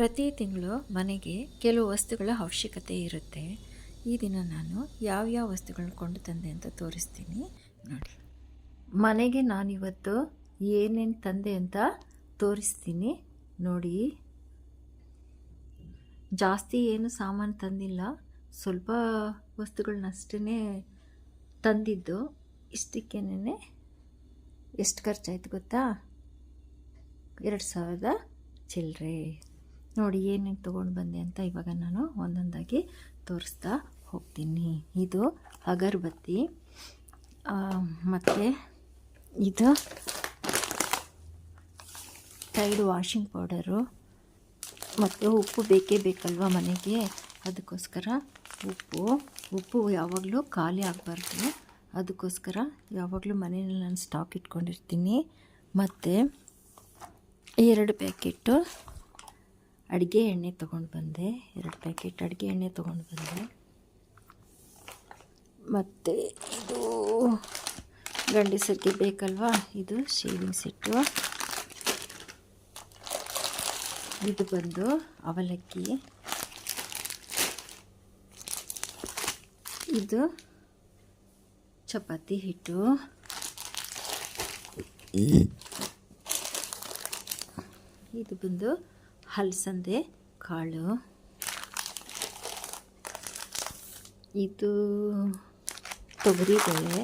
ಪ್ರತಿ ತಿಂಗಳು ಮನೆಗೆ ಕೆಲವು ವಸ್ತುಗಳ ಅವಶ್ಯಕತೆ ಇರುತ್ತೆ. ಈ ದಿನ ನಾನು ಯಾವ್ಯಾವ ವಸ್ತುಗಳನ್ನ ಕೊಂಡು ತಂದೆ ಅಂತ ತೋರಿಸ್ತೀನಿ. ನೋಡಿ. ಮನೆಗೆ ನಾನಿವತ್ತು ಏನೇನು ತಂದೆ ಅಂತ ತೋರಿಸ್ತೀನಿ. ನೋಡಿ. ಜಾಸ್ತಿ ಏನು ಸಾಮಾನು ತಂದಿಲ್ಲ. ಸ್ವಲ್ಪ ವಸ್ತುಗಳನ್ನಷ್ಟೇ ತಂದಿದ್ದು. ಇಷ್ಟಕ್ಕೇನೆ ಎಷ್ಟು ಖರ್ಚಾಯ್ತು ಗೊತ್ತಾ? ಎರಡು ಸಾವಿರದ ಚಿಲ್ಲರೆ ನೋಡಿ ಏನೇನು ತೊಗೊಂಡು ಬಂದೆ ಅಂತ ಇವಾಗ ನಾನು ಒಂದೊಂದಾಗಿ ತೋರಿಸ್ತಾ ಹೋಗ್ತೀನಿ. ಇದು ಅಗರಬತ್ತಿ ಮತ್ತು ಇದು ಟೈಡ್ ವಾಷಿಂಗ್ ಪೌಡರು, ಮತ್ತು ಉಪ್ಪು ಬೇಕೇ ಬೇಕಲ್ವ ಮನೆಗೆ? ಅದಕ್ಕೋಸ್ಕರ ಉಪ್ಪು ಉಪ್ಪು ಯಾವಾಗಲೂ ಖಾಲಿ ಆಗಬಾರ್ದು. ಅದಕ್ಕೋಸ್ಕರ ಯಾವಾಗಲೂ ಮನೆಯಲ್ಲಿ ನಾನು ಸ್ಟಾಕ್ ಇಟ್ಕೊಂಡಿರ್ತೀನಿ. ಮತ್ತು ಎರಡು ಪ್ಯಾಕೆಟು ಅಡುಗೆ ಎಣ್ಣೆ ತೊಗೊಂಡು ಬಂದೆ. ಎರಡು ಪ್ಯಾಕೆಟ್ ಅಡುಗೆ ಎಣ್ಣೆ ತೊಗೊಂಡು ಬಂದೆ. ಮತ್ತು ಇದು ಗಂಡಸರಿಗೆ ಬೇಕಲ್ವಾ? ಇದು ಶೇವಿಂಗ್ ಸೆಟ್ಟು. ಇದು ಬಂದು ಅವಲಕ್ಕಿ. ಇದು ಚಪಾತಿ ಹಿಟ್ಟು. ಇದು ಬಂದು ಹಲಸಂದೆ, ಕಾಳು. ಇದು ತೊಗರಿ ಬೇಳೆ.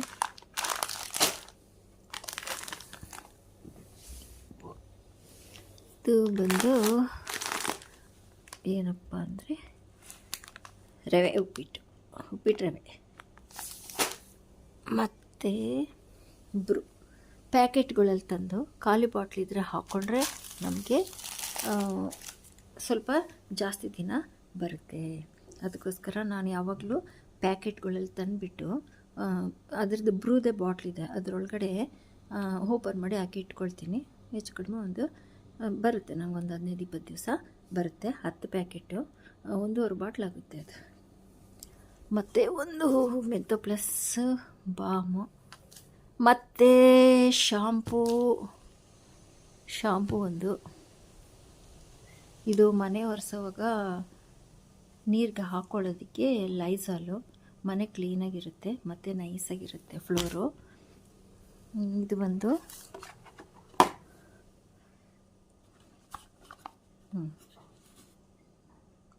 ಇದು ಬಂದು ಏನಪ್ಪ ಅಂದರೆ ರವೆ, ಉಪ್ಪಿಟ್ಟು ಉಪ್ಪಿಟ್ಟು ರವೆ. ಮತ್ತು ಬ್ರು ಪ್ಯಾಕೆಟ್ಗಳಲ್ಲಿ ತಂದು ಖಾಲಿ ಬಾಟ್ಲಿದ್ರೆ ಹಾಕ್ಕೊಂಡ್ರೆ ನಮಗೆ ಸ್ವಲ್ಪ ಜಾಸ್ತಿ ದಿನ ಬರುತ್ತೆ. ಅದಕ್ಕೋಸ್ಕರ ನಾನು ಯಾವಾಗಲೂ ಪ್ಯಾಕೆಟ್ಗಳಲ್ಲಿ ತಂದುಬಿಟ್ಟು ಅದರದ್ದು ಬ್ರೂದೆ ಬಾಟ್ಲಿದೆ ಅದರೊಳಗಡೆ ಓಪನ್ ಮಾಡಿ ಹಾಕಿ ಇಟ್ಕೊಳ್ತೀನಿ. ಹೆಚ್ಚು ಕಡಿಮೆ ಒಂದು ಬರುತ್ತೆ. ನಂಗೊಂದು ಹದಿನೈದು, ಇಪ್ಪತ್ತು ದಿವಸ ಬರುತ್ತೆ, ಹತ್ತು ಪ್ಯಾಕೆಟು ಒಂದೂವರೆ ಬಾಟ್ಲಾಗುತ್ತೆ ಅದು. ಮತ್ತು ಒಂದು ಮೆಂತೋ ಪ್ಲಸ್ ಬಾಮು. ಮತ್ತು ಶಾಂಪೂ. ಶಾಂಪೂ ಒಂದು. ಇದು ಮನೆ ಒರೆಸುವಾಗ ನೀರಿಗೆ ಹಾಕ್ಕೊಳ್ಳೋದಕ್ಕೆ ಲೈಸಾಲು ಮನೆ ಕ್ಲೀನಾಗಿರುತ್ತೆ ಮತ್ತು ನೈಸಾಗಿರುತ್ತೆ ಫ್ಲೋರು ಇದು ಬಂದು.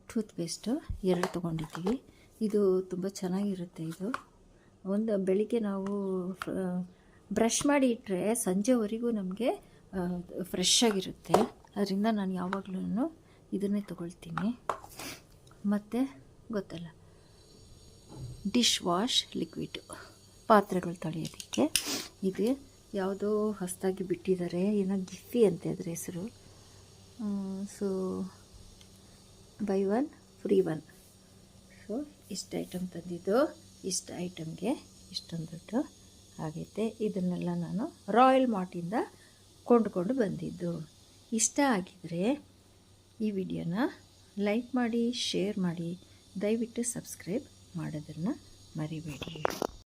ಟೂತ್ ಪೇಸ್ಟು ಎರಡು ತೊಗೊಂಡಿದ್ದೀವಿ. ಇದು ತುಂಬ ಚೆನ್ನಾಗಿರುತ್ತೆ ಇದು. ಒಂದು ಬೆಳಿಗ್ಗೆ ನಾವು ಬ್ರಷ್ ಮಾಡಿ ಇಟ್ಟರೆ ಸಂಜೆವರೆಗೂ ನಮಗೆ ಫ್ರೆಶ್ ಆಗಿರುತ್ತೆ. ಅದರಿಂದ ನಾನು ಯಾವಾಗಲೂ ಇದನ್ನೇ ತೊಗೊಳ್ತೀನಿ. ಮತ್ತು ಗೊತ್ತಲ್ಲ. ಡಿಶ್ ವಾಶ್ ಲಿಕ್ವಿಡ್ ಪಾತ್ರೆಗಳು ತೊಳೆಯೋದಕ್ಕೆ. ಇದು ಯಾವುದೋ ಹೊಸದಾಗಿ ಬಿಟ್ಟಿದ್ದಾರೆ, ಏನೋ ಗಿಫಿ ಅಂತ ಇದ್ರೆ ಹೆಸರು. So buy one free one so ಇಷ್ಟು ಐಟಮ್ ತಂದಿದ್ದು, ಇಷ್ಟು ಐಟಮ್ಗೆ ಇಷ್ಟೊಂದು ದುಡ್ಡು ಆಗೈತೆ. ಇದನ್ನೆಲ್ಲ ನಾನು ರಾಯಲ್ ಮಾರ್ಟಿಂದ ಕೊಂಡ್ಕೊಂಡು ಬಂದಿದ್ದು. ಇಷ್ಟ ಆಗಿದ್ದರೆ ಈ ವಿಡಿಯೋನ ಲೈಕ್ ಮಾಡಿ ಶೇರ್ ಮಾಡಿ ದಯವಿಟ್ಟು ಸಬ್ಸ್ಕ್ರೈಬ್ ಮಾಡೋದನ್ನು ಮರಿಬೇಡಿ.